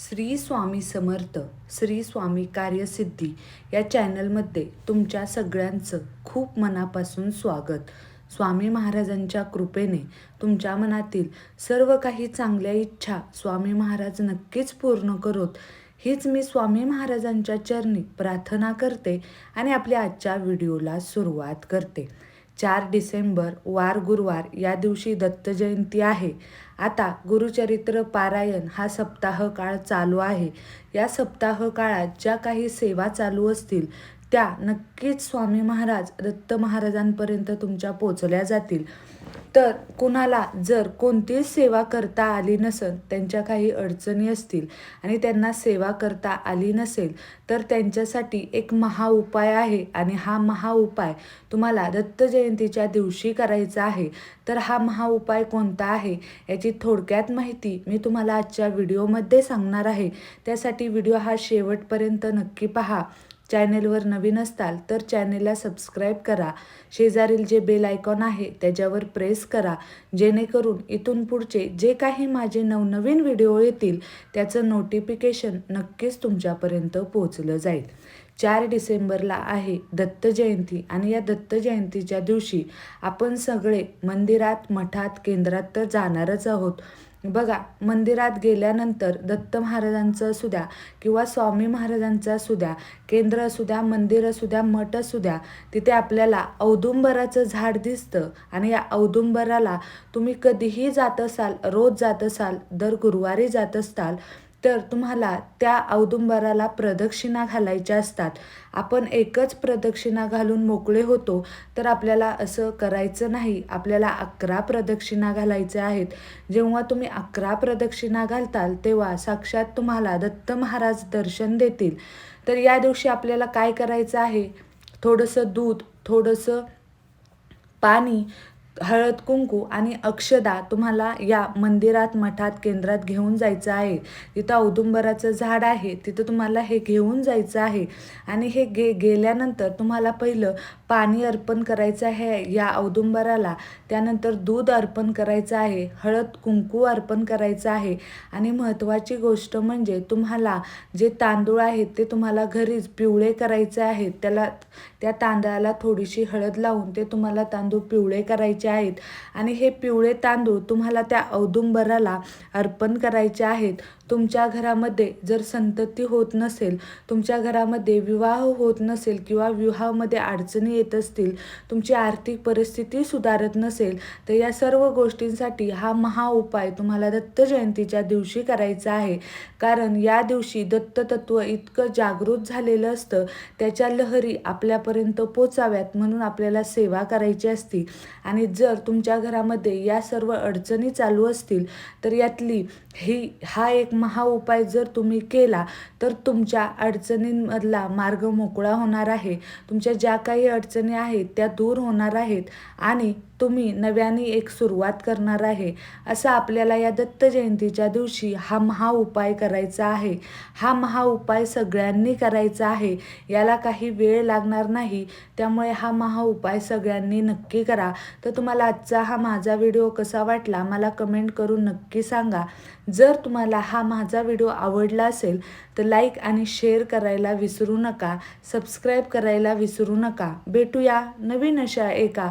श्री स्वामी समर्थ श्री स्वामी कार्यसिद्धी या चॅनलमध्ये तुमच्या सगळ्यांचं खूप मनापासून स्वागत. स्वामी महाराजांच्या कृपेने तुमच्या मनातील सर्व काही चांगल्या इच्छा स्वामी महाराज नक्कीच पूर्ण करोत. हीच मी स्वामी महाराजांच्या चरणी प्रार्थना करते आणि आपल्या आजच्या व्हिडिओला सुरुवात करते. चार डिसेंबर वार गुरुवार या दिवशी दत्त जयंती आहे. आता गुरुचरित्र पारायण हा सप्ताह काळ चालू आहे. या सप्ताह काळात ज्या काही सेवा चालू असतील त्या नक्कीच स्वामी महाराज दत्त महाराजांपर्यंत तुमच्या पोचल्या जातील. तर कुणाला जर कोणतीच सेवा करता आली नसेल त्यांच्या काही अडचणी असतील आणि त्यांना सेवा करता आली नसेल तर त्यांच्यासाठी एक महा उपाय आहे आणि हा महा उपाय तुम्हाला दत्त जयंतीच्या दिवशी करायचा आहे. तर हा महा उपाय कोणता आहे याची थोडक्यात माहिती मी तुम्हाला आजच्या व्हिडिओमध्ये सांगणार आहे. त्यासाठी व्हिडिओ हा शेवटपर्यंत नक्की पहा. चॅनेलवर नवीन असताल तर चॅनेलला सबस्क्राईब करा. शेजारील जे बेल आयकॉन आहे त्याच्यावर प्रेस करा. जेणेकरून इथून पुढचे जे काही माझे नवनवीन व्हिडिओ येतील त्याचं नोटिफिकेशन नक्कीच तुमच्यापर्यंत पोहोचलं जाईल. चार डिसेंबरला आहे दत्त जयंती आणि या दत्त जयंतीच्या दिवशी आपण सगळे मंदिरात मठात केंद्रात तर जाणारच आहोत. बघा मंदिरात गेल्यानंतर दत्त महाराजांचं असू द्या किंवा स्वामी महाराजांचं असू द्या केंद्र असू द्या मंदिर असू द्या मठ असू द्या तिथे आपल्याला औदुंबराचं झाड दिसतं आणि या औदुंबराला तुम्ही कधीही जात असाल रोज जात असाल दर गुरुवारी जात असताल तर तुम्हाला त्या औदुंबराला प्रदक्षिणा घालायच्या असतात. आपण एकच प्रदक्षिणा घालून मोकळे होतो तर आपल्याला असं करायचं नाही. आपल्याला अकरा प्रदक्षिणा घालायच्या आहेत. जेव्हा तुम्ही अकरा प्रदक्षिणा घालताल तेव्हा साक्षात तुम्हाला दत्त महाराज दर्शन देतील. तर या दिवशी आपल्याला काय करायचं आहे? थोडंसं दूध थोडंसं पाणी हळद कुंकू आणि अक्षदा तुम्हाला या मंदिरात मठात केंद्रात घेऊन जायचं आहे. तिथं औदुंबराचं झाड आहे तिथं तुम्हाला हे घेऊन जायचं आहे. आणि हे गे गेल्यानंतर तुम्हाला पहिलं पाणी अर्पण करायचं आहे या औदुंबराला. त्यानंतर दूध अर्पण करायचं आहे हळद कुंकू अर्पण करायचं आहे. आणि महत्त्वाची गोष्ट म्हणजे तुम्हाला जे तांदूळ आहेत ते तुम्हाला घरीच पिवळे करायचे आहेत. त्याला त्या तांदळाला थोडीशी हळद लावून ते तुम्हाला तांदूळ पिवळे करायचे आहेत. आणि हे पिवळे तांदूळ तुम्हाला त्या औदुंबराला अर्पण करायचे आहेत. तुमच्या घरामध्ये जर संतती होत नसेल तुमच्या घरामध्ये विवाह होत नसेल किंवा विवाहामध्ये अडचणी येत असतील तुमची आर्थिक परिस्थिती सुधारत नसेल तर या सर्व गोष्टींसाठी हा महा उपाय तुम्हाला दत्त जयंतीच्या दिवशी करायचा आहे. कारण या दिवशी दत्ततत्व इतकं जागृत झालेलं असतं त्याच्या लहरी आपल्यापर्यंत पोचाव्यात म्हणून आपल्याला सेवा करायची असती. आणि जर तुमच्या घरामध्ये या सर्व अडचणी चालू असतील तर यातली ही हा एक महा उपाय जर तुम्ही केला तर तुमच्या अडचणींमधला मार्ग मोकळा होणार आहे. तुमच्या ज्या काही अडचणी अडचणी आहेत त्या दूर होणार आहेत आणि तुम्ही नव्याने एक सुरुवात करणार आहे. असं आपल्याला या दत्त जयंतीच्या दिवशी हा महा उपाय करायचा आहे. हा महा उपाय सगळ्यांनी करायचा आहे. याला काही वेळ लागणार नाही. त्यामुळे हा महा उपाय सगळ्यांनी नक्की करा. तर तुम्हाला आजचा हा माझा व्हिडिओ कसा वाटला मला कमेंट करून नक्की सांगा. जर तुम्हाला हा माझा व्हिडिओ आवडला असेल तर लाईक आणि शेअर करायला विसरू नका. सबस्क्राईब करायला विसरू नका. भेटूया नवीन अशा एका